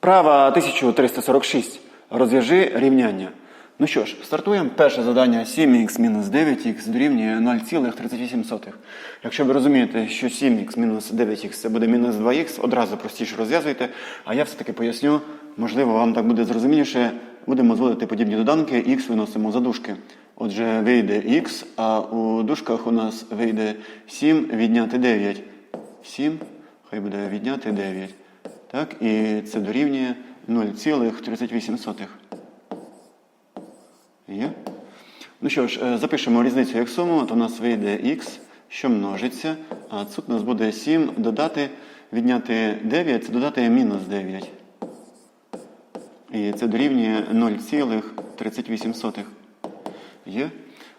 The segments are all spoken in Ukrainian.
Вправа 1346. Розв'яжи рівняння. Ну що ж, стартуємо. Перше завдання 7х мінус 9х дорівнює 0,38. Якщо ви розумієте, що 7х мінус 9х це буде мінус 2х, одразу простіше розв'язуйте. А я все-таки поясню, можливо, вам так буде зрозуміліше. Будемо зводити подібні доданки, х виносимо за дужки. Отже, вийде х, а у дужках у нас вийде 7 відняти 9. 7, хай буде відняти 9. Так, і це дорівнює 0,38. Є? Ну що ж, е, запишемо різницю як суму, то у нас вийде х, що множиться, а тут у нас буде 7 додати, відняти 9, це додати мінус 9. І це дорівнює 0,38. Є?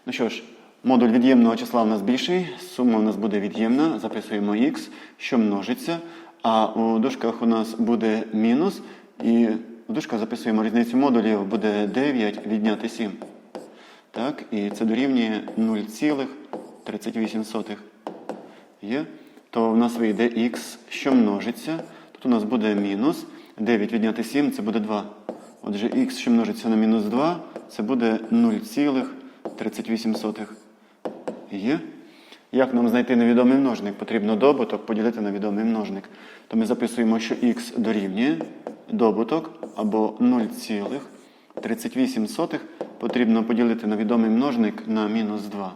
Ну що ж, модуль від'ємного числа у нас більший, сума у нас буде від'ємна, записуємо х, що множиться, а у дужках у нас буде мінус, і в дужках записуємо різницю модулів, буде 9 відняти 7. Так, і це дорівнює 0,38. Є? То в нас вийде х, що множиться. Тут у нас буде мінус. 9 відняти 7 це буде 2. Отже, х, що множиться на мінус 2, це буде 0,38. Є? Як нам знайти невідомий множник? Потрібно добуток поділити на відомий множник. То ми записуємо, що х дорівнює добуток або 0,38 потрібно поділити на відомий множник на мінус 2.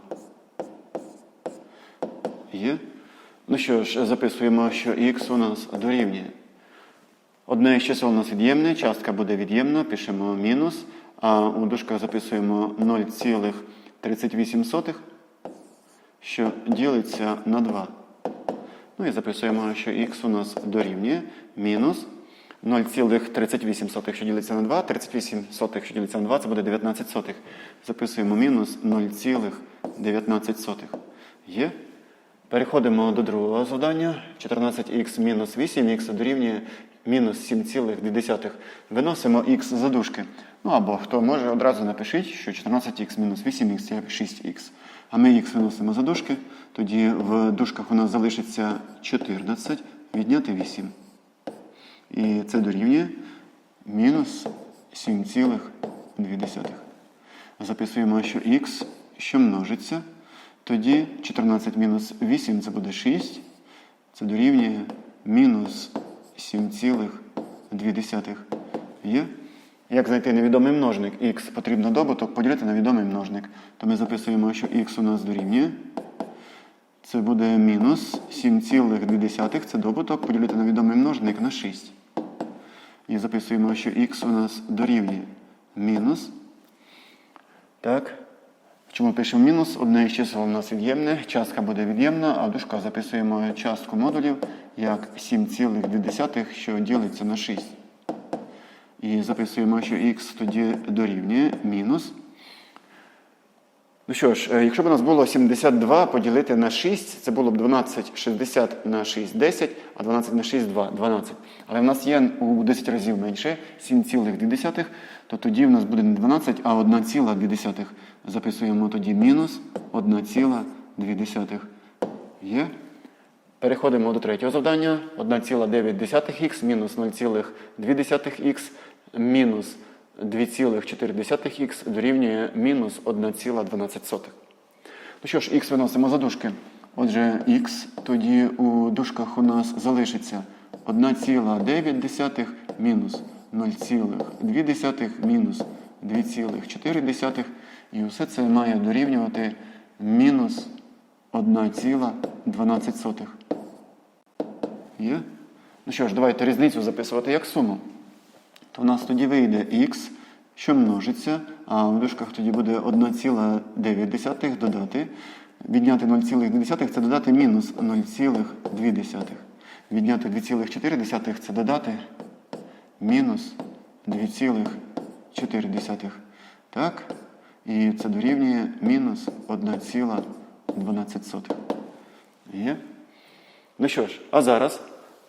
Є? Ну що ж, записуємо, що х у нас дорівнює. Одне із чисел у нас від'ємне, частка буде від'ємна, пишемо мінус, а у дужках записуємо 0,38, що ділиться на 2. Ну і записуємо, що х у нас дорівнює мінус 0,38, що ділиться на 2, 38, сотих, що ділиться на 2, це буде 19 сотих. Записуємо мінус 0,19. Є? Переходимо до другого завдання. 14х мінус 8х дорівнює мінус 7,2. Виносимо х за дужки. Ну або хто може, одразу напишіть, що 14х мінус 8х це 6х. А ми х виносимо за дужки, тоді в дужках у нас залишиться 14 відняти 8. І це дорівнює мінус 7,2. Записуємо, що х, що множиться. Тоді 14 мінус 8 це буде 6. Це дорівнює мінус 7,2. Є? Як знайти невідомий множник? Х потрібно добуток поділити на відомий множник. То ми записуємо, що х у нас дорівнює. Це буде мінус 7,2. Це добуток поділити на відомий множник на 6. І записуємо, що х у нас дорівнює мінус. Так. Чому пишемо мінус? Одне із чисел у нас від'ємне, частка буде від'ємна, а в дужках записуємо частку модулів як 7,2, що ділиться на 6. І записуємо, що х тоді дорівнює мінус. Ну що ж, е, якщо б у нас було 72 поділити на 6, це було б 12, 60 на 6, 10, а 12 на 6 2, 12. Але в нас є у 10 разів менше 7,2, то тоді в нас буде не 12, а 1,2. Записуємо тоді мінус 1,2. Є? Переходимо до третього завдання. 1,9х мінус 0,2х мінус 2,4х дорівнює мінус 1,12. Ну що ж, х виносимо за дужки. Отже, х тоді у дужках у нас залишиться 1,9 мінус 0,2 мінус 2,4. І все це має дорівнювати мінус 1,12. Є? Ну що ж, давайте різницю записувати як суму. То в нас тоді вийде х, що множиться, а в дужках тоді буде 1,9 додати. Відняти 0,2 це додати мінус 0,2. Відняти 2,4 це додати мінус 2,4. Так? І це дорівнює мінус 1,12. Є? Ну що ж, а зараз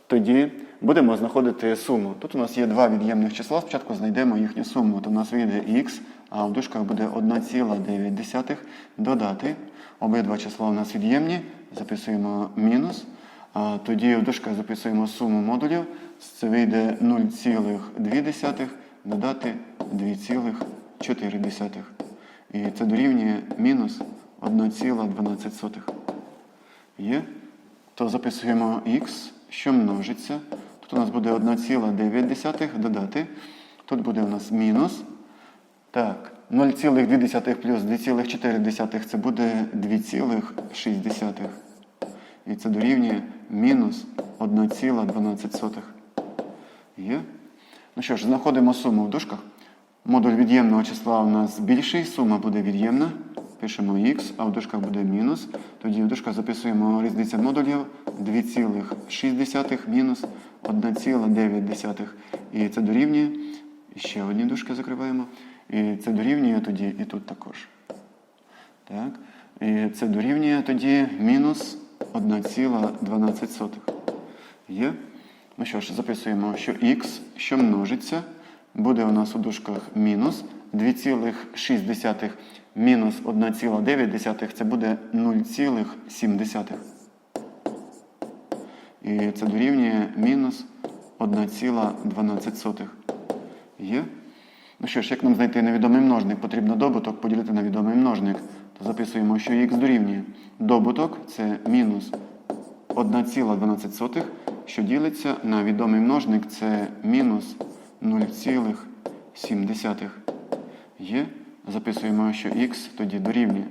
тоді будемо знаходити суму. Тут у нас є два від'ємних числа. Спочатку знайдемо їхню суму. То у нас вийде х, а в дужках буде 1,9 додати. Обидва числа у нас від'ємні. Записуємо мінус. Тоді в дужках записуємо суму модулів. Це вийде 0,2 додати 2,4. І це дорівнює мінус 1,12. Є? То записуємо х, що множиться. Тут у нас буде 1,9 додати. Тут буде у нас мінус. Так, 0,2 плюс 2,4 це буде 2,6. І це дорівнює мінус 1,12. Є? Ну що ж, знаходимо суму в дужках. Модуль від'ємного числа у нас більший, сума буде від'ємна. Пишемо х, а в дужках буде мінус. Тоді в дужках записуємо різниця модулів 2,6 мінус 1,9. І це дорівнює. І ще одні дужки закриваємо. І це дорівнює тоді і тут також. Так. І це дорівнює тоді мінус 1,12. Є? Ну що ж, записуємо, що х, що множиться, буде у нас у дужках мінус 2,6 мінус 1,9, це буде 0,7. І це дорівнює мінус 1,12. Є? Ну що ж, як нам знайти невідомий множник? Потрібно добуток поділити на відомий множник. То записуємо, що х дорівнює. Добуток це мінус 1,12, що ділиться на відомий множник це мінус 0,7. Є? Записуємо, що х тоді дорівнює.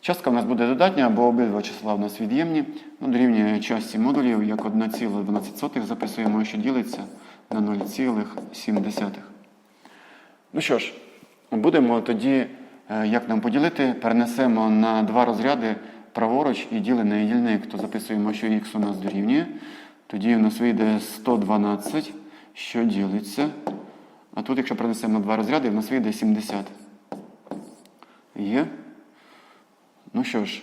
Частка в нас буде додатня, бо обидва числа в нас від'ємні. Ну, дорівнює часті модулів, як 1,12 записуємо, що ділиться на 0,7. Ну що ж, будемо тоді, е, як нам поділити, перенесемо на два розряди праворуч і ділений дільник. То записуємо, що х у нас дорівнює. Тоді у нас вийде 112, що ділиться. А тут, якщо перенесемо на два розряди, у нас вийде 70. Є? Ну що ж,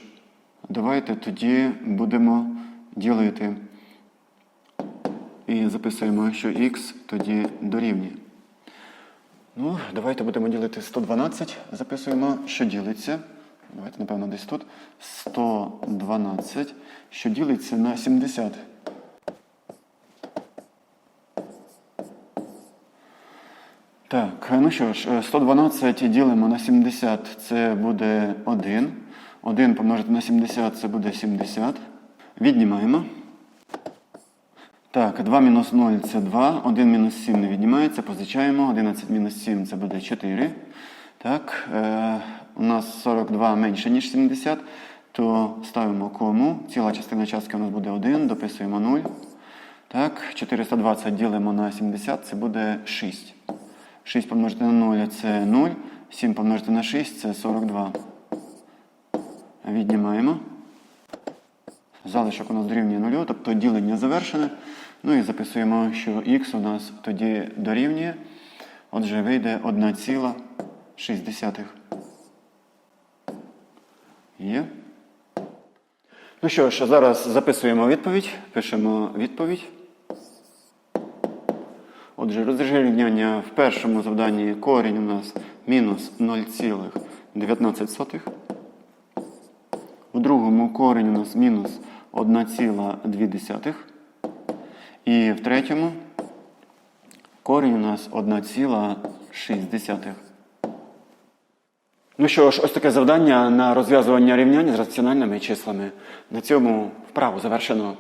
давайте тоді будемо ділити. І записуємо, що х тоді дорівнює. Ну, давайте будемо ділити 112. Записуємо, що ділиться. Давайте, напевно, десь тут. 112, що ділиться на 70. Так, ну що ж, е, 112 ділимо на 70, це буде 1. 1 помножити на 70 це буде 70. Віднімаємо. Так, 2 мінус 0 це 2, 1 мінус 7 не віднімається, позичаємо. 11 мінус 7 це буде 4. Так, е, у нас 42 менше, ніж 70, то ставимо кому. Ціла частина частки у нас буде 1, дописуємо 0. Так, 420 ділимо на 70, це буде 6. 6 помножити на 0 це 0, 7 помножити на 6 це 42. Віднімаємо. Залишок у нас дорівнює 0, тобто ділення завершене. Ну і записуємо, що х у нас тоді дорівнює. Отже, вийде 1,6. Є. Ну що ж, зараз записуємо відповідь. Пишемо відповідь. Отже, розрівняння в першому завданні корінь у нас мінус 0,19. В другому корінь у нас мінус 1,2. І в третьому корінь у нас 1,6. Ну що ж, ось таке завдання на розв'язування рівняння з раціональними числами. На цьому вправу завершено.